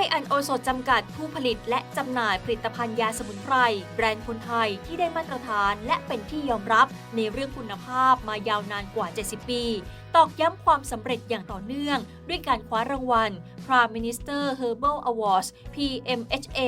ยอันโอสถจำกัดผู้ผลิตและจำหน่ายผลิตภัณฑ์ยาสมุนไพรแบรนด์คนไทยที่ได้มาตรฐานและเป็นที่ยอมรับในเรื่องคุณภาพมายาวนานกว่า 70 ปีตอกย้ำความสำเร็จอย่างต่อเนื่อง ด้วยการคว้ารางวัล Prime Minister Herbal Awards PMHA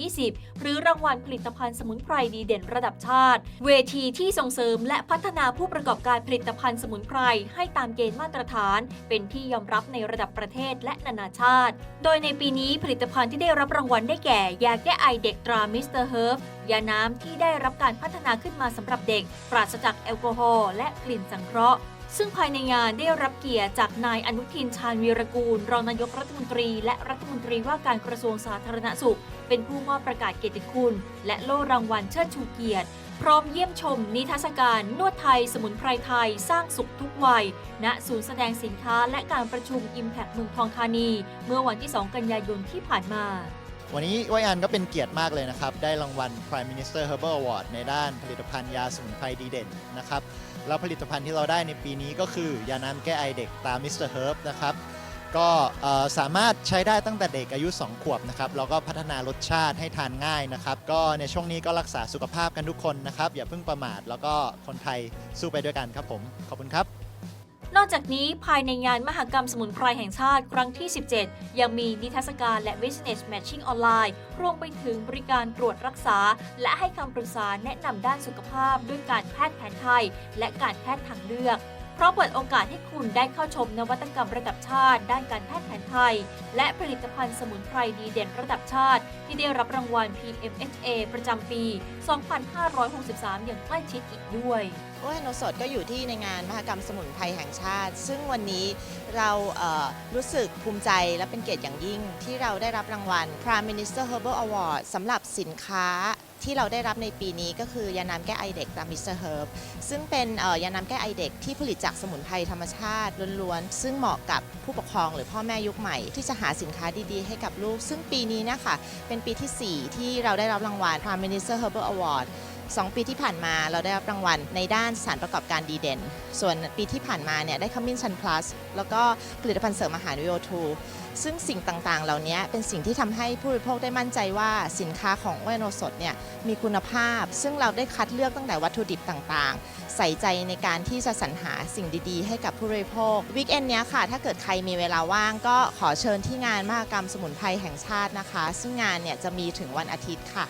2020 หรือรางวัลผลิตภัณฑ์สมุนไพรดีเด่นระดับชาติ เวทีที่ส่งเสริมและพัฒนาผู้ประกอบการผลิตภัณฑ์สมุนไพร ให้ตามเกณฑ์มาตรฐาน เป็นที่ยอมรับในระดับประเทศและนานาชาติ โดยในปีนี้ผลิตภัณฑ์ที่ได้รับรางวัลได้แก่ยาแก้ไอเด็กตรามิสเตอร์เฮิร์บยาน้ำที่ได้รับการพัฒนาขึ้นมาสำหรับเด็ก ปราศจากแอลกอฮอล์และกลิ่นสังเคราะห์ ซึ่งภายในงานได้รับเกียรติจากนายอนุทินชาญวีรกูล รองนายกรัฐมนตรี และรัฐมนตรีว่าการกระทรวงสาธารณสุข เป็นผู้มอบประกาศเกียรติคุณ และโล่รางวัลเชิดชูเกียรติ พร้อมเยี่ยมชม นิทรรศการนวดไทย สมุนไพรไทย สร้างสุขทุกวัย ณศูนย์แสดงสินค้าและการประชุม Impact เมืองทองธานี เมื่อวันที่ 2 กันยายนที่ผ่านมา วันนี้ไวอันก็เป็นเกียรติมากเลยนะครับ ได้รางวัล Prime Minister Herbal Award ในด้านผลิตภัณฑ์ยาสมุนไพรดีเด่นนะครับ แล้วผลิตภัณฑ์ที่เราได้ในปีนี้ก็คือยาน้ำแก้ไอเด็กตาม Mr. Herb นะครับ ก็สามารถใช้ได้ตั้งแต่เด็กอายุ 2 ขวบนะครับแล้วก็พัฒนารสชาติให้ทานง่ายนะครับ ก็ในช่วงนี้ก็รักษาสุขภาพกันทุกคนนะครับ อย่าเพิ่งประมาทแล้วก็คนไทยสู้ไปด้วยกันครับผม ขอบคุณครับ นอกจากนี้ภายในงานมหกรรมสมุนไพรแห่งชาติครั้งที่ 17 ยังมีนิทรรศการและ Business Matching ออนไลน์รวมไปถึงบริการตรวจรักษา และให้คำปรึกษาแนะนำด้านสุขภาพ ด้วยการแพทย์แผนไทย และการแพทย์ทางเลือก พราะเปิดโอกาสให้คุณได้เข้าชมนวัตกรรมระดับชาติ ด้านการแพทย์แผนไทย และผลิตภัณฑ์สมุนไพรดีเด่นระดับชาติ ที่ได้รับรางวัล PMHA ประจำปี 2563 อย่างใกล้ชิดอีกด้วยโอ้ยโนสดก็อยู่ที่ในงานมหกรรมสมุนไพรแห่งชาติ ซึ่งวันนี้เราเรู้สึกภูมิใจและเป็นเกียรติอย่างยิ่ง ที่เราได้รับรางวัล Prime Minister Herbal Award สำหรับสินค้า ที่เราได้รับในปีนี้ก็คือยาน้ำแก้ไอเด็กตาม Mr. Herb ซึ่งเป็นยาน้ำแก้ไอเด็กที่ผลิตจากสมุนไพรธรรมชาติล้วนๆ ซึ่งเหมาะกับผู้ปกครองหรือพ่อแม่ยุคใหม่ ที่จะหาสินค้าดีๆ ให้กับลูก ซึ่งปีนี้นะคะเป็นปีที่ 4 ที่เราได้รับรางวัล Prime Minister Herbal Award สองปีที่ผ่านมาเราได้รับรางวัลในด้านสารประกอบการดีเด่น ส่วนปีที่ผ่านมาเนี่ยได้ขมิ้นชันพลัสแล้วก็ผลิตภัณฑ์เสริมอาหารวิโอทูซึ่งสิ่งต่างๆ เหล่านี้เป็นสิ่งที่ทำให้ผู้บริโภคได้มั่นใจว่าสินค้าของเวโนสดเนี่ยมีคุณภาพ ซึ่งเราได้คัดเลือกตั้งแต่วัตถุดิบต่างๆ ใส่ใจในการที่จะสรรหาสิ่งดีๆ ให้กับผู้บริโภควีคเอนเนี้ยค่ะ ถ้าเกิดใครมีเวลาว่างก็ขอเชิญที่งานมหกรรมสมุนไพรแห่งชาตินะคะ ซึ่งงานเนี่ยจะมีถึงวันอาทิตย์ค่ะ